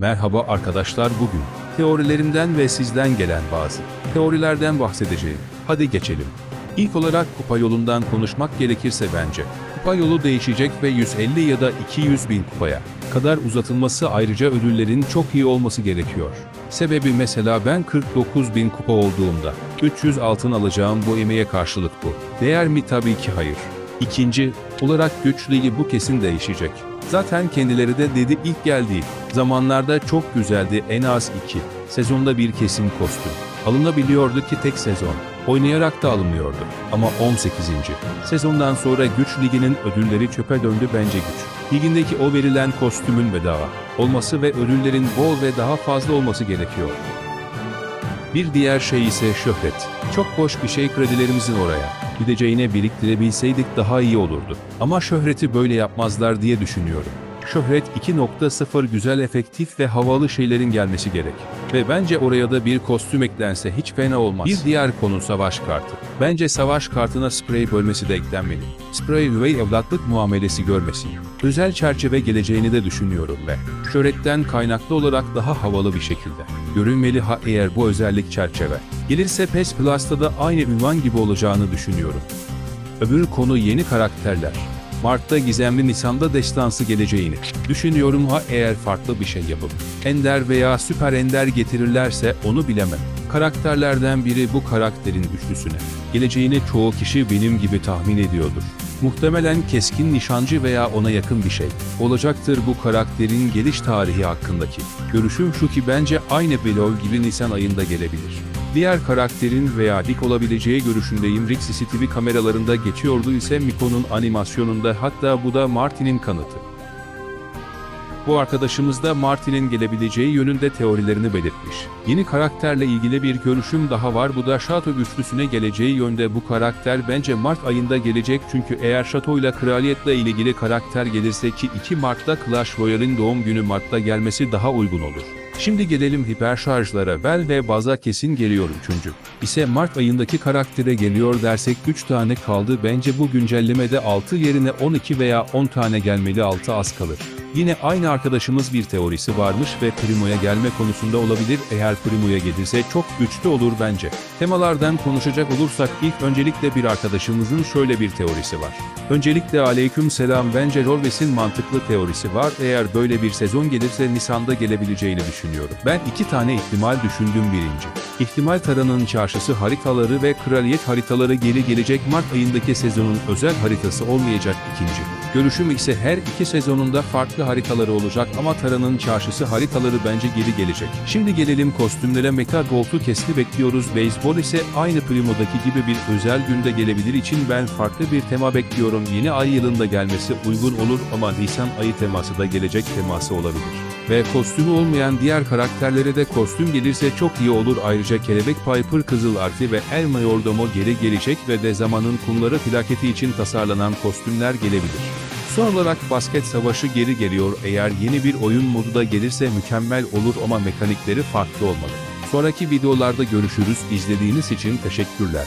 Merhaba arkadaşlar bugün teorilerimden ve sizden gelen bazı teorilerden bahsedeceğim. Hadi geçelim. İlk olarak kupa yolundan konuşmak gerekirse bence kupa yolu değişecek ve 150 ya da 200 bin kupaya kadar uzatılması ayrıca ödüllerin çok iyi olması gerekiyor. Sebebi mesela ben 49 bin kupa olduğumda 300 altın alacağım bu emeğe karşılık bu. Değer mi tabii ki hayır. İkinci olarak güç ligi bu kesin değişecek. Zaten kendileri de dedi ilk geldiği zamanlarda çok güzeldi en az iki sezonda bir kesin kostüm. Alınabiliyordu ki tek sezon. Oynayarak da alınıyordu. Ama 18. sezondan sonra güç liginin ödülleri çöpe döndü bence güç. Ligindeki o verilen kostümün bedava olması ve ödüllerin bol ve daha fazla olması gerekiyor. Bir diğer şey ise şöhret. Çok boş bir şey kredilerimizin oraya gideceğine biriktirebilseydik daha iyi olurdu. Ama şöhreti böyle yapmazlar diye düşünüyorum. Şöhret 2.0 güzel efektif ve havalı şeylerin gelmesi gerek. Ve bence oraya da bir kostüm eklense hiç fena olmaz. Bir diğer konu savaş kartı. Bence savaş kartına sprey bölmesi de eklenmeli. Sprey üvey evlatlık muamelesi görmesin. Özel çerçeve geleceğini de düşünüyorum ve şöhretten kaynaklı olarak daha havalı bir şekilde görünmeli ha eğer bu özellik çerçeve. Gelirse PES Plus'ta da aynı ünvan gibi olacağını düşünüyorum. Öbür konu yeni karakterler. Mart'ta gizemli Nisan'da destansı geleceğini düşünüyorum ha eğer farklı bir şey yapıp ender veya süper ender getirirlerse onu bilemem. Karakterlerden biri bu karakterin güçlüsüne geleceğini çoğu kişi benim gibi tahmin ediyordur. Muhtemelen keskin nişancı veya ona yakın bir şey olacaktır bu karakterin geliş tarihi hakkındaki. Görüşüm şu ki bence aynı Belov gibi Nisan ayında gelebilir. Diğer karakterin veya dik olabileceği görüşündeyim. Rick CCTV kameralarında geçiyordu ise Miko'nun animasyonunda hatta bu da Martin'in kanıtı. Bu arkadaşımız da Martin'in gelebileceği yönünde teorilerini belirtmiş. Yeni karakterle ilgili bir görüşüm daha var bu da Şato güçlüsüne geleceği yönde bu karakter bence Mart ayında gelecek çünkü eğer Şato ile Kraliyet'le ilgili karakter gelirse ki 2 Mart'ta Clash Royale'in doğum günü Mart'ta gelmesi daha uygun olur. Şimdi gelelim hiper şarjlara Bel ve Baza kesin geliyor üçüncü. İse Mart ayındaki karaktere geliyor dersek 3 tane kaldı bence bu güncellemede 6 yerine 12 veya 10 tane gelmeli 6 az kalır. Yine aynı arkadaşımız bir teorisi varmış ve Primo'ya gelme konusunda olabilir eğer Primo'ya gelirse çok güçlü olur bence. Temalardan konuşacak olursak ilk öncelikle bir arkadaşımızın şöyle bir teorisi var. Öncelikle aleyküm selam bence Rolves'in mantıklı teorisi var eğer böyle bir sezon gelirse Nisan'da gelebileceğini düşünüyorum. Ben iki tane ihtimal düşündüm birinci. İhtimal Tara'nın çarşısı haritaları ve kraliyet haritaları geri gelecek Mart ayındaki sezonun özel haritası olmayacak ikinci. Görüşüm ise her iki sezonunda farklı haritaları olacak ama Tara'nın çarşısı haritaları bence geri gelecek. Şimdi gelelim kostümlere Mecha Gold'u kesli bekliyoruz. Beyzbol ise aynı Primo'daki gibi bir özel günde gelebilir için ben farklı bir tema bekliyorum. Yeni ay yılında gelmesi uygun olur ama Nisan ayı teması da gelecek teması olabilir. Ve kostümü olmayan diğer karakterlere de kostüm gelirse çok iyi olur. Ayrıca Kelebek Piper Kızıl Arfi ve El Mayordomo geri gelecek ve de zamanın kumları plaketi için tasarlanan kostümler gelebilir. Son olarak basket savaşı geri geliyor eğer yeni bir oyun modu da gelirse mükemmel olur ama mekanikleri farklı olmalı. Sonraki videolarda görüşürüz izlediğiniz için teşekkürler.